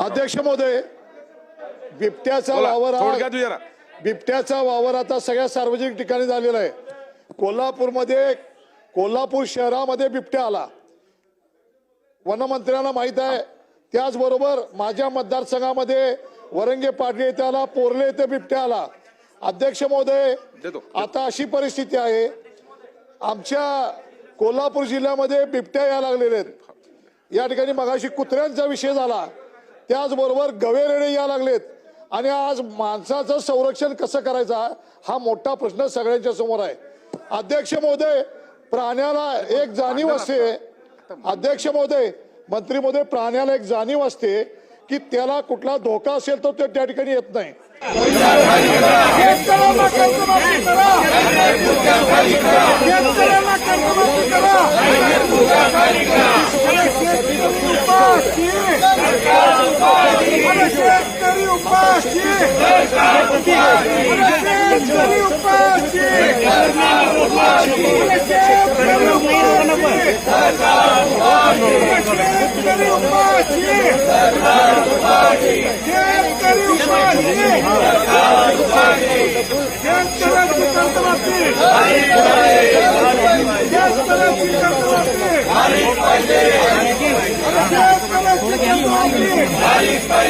अध्यक्ष महोदय बिबट्याचा वावर थोडक्यात विचारा. बिबट्याचा वावर आता सगळ्या सार्वजनिक ठिकाणी झालेला आहे. कोल्हापूरमध्ये कोल्हापूर शहरामध्ये बिबट्या आला. वनमंत्र्यांना माहीत आहे त्याचबरोबर माझ्या मतदारसंघामध्ये वरंगे पाटले येथे आला पोरले येथे बिबट्या आला. अध्यक्ष महोदय. आता अशी परिस्थिती आहे आमच्या कोल्हापूर जिल्ह्यामध्ये बिबट्या या लागलेल्या आहेत. या ठिकाणी मगाशी कुत्र्यांचा विषय झाला. त्याचबरोबर गवेरेडे या लागलेत. आणि आज माणसाचं संरक्षण कसं करायचा हा मोठा प्रश्न सगळ्यांच्या समोर आहे. अध्यक्ष महोदय प्राण्याला एक जाणीव असते. अध्यक्ष महोदय मंत्री महोदय प्राण्याला एक जाणीव असते की त्याला कुठला धोका असेल तर तो त्या ठिकाणी येत नाही. Hari Pai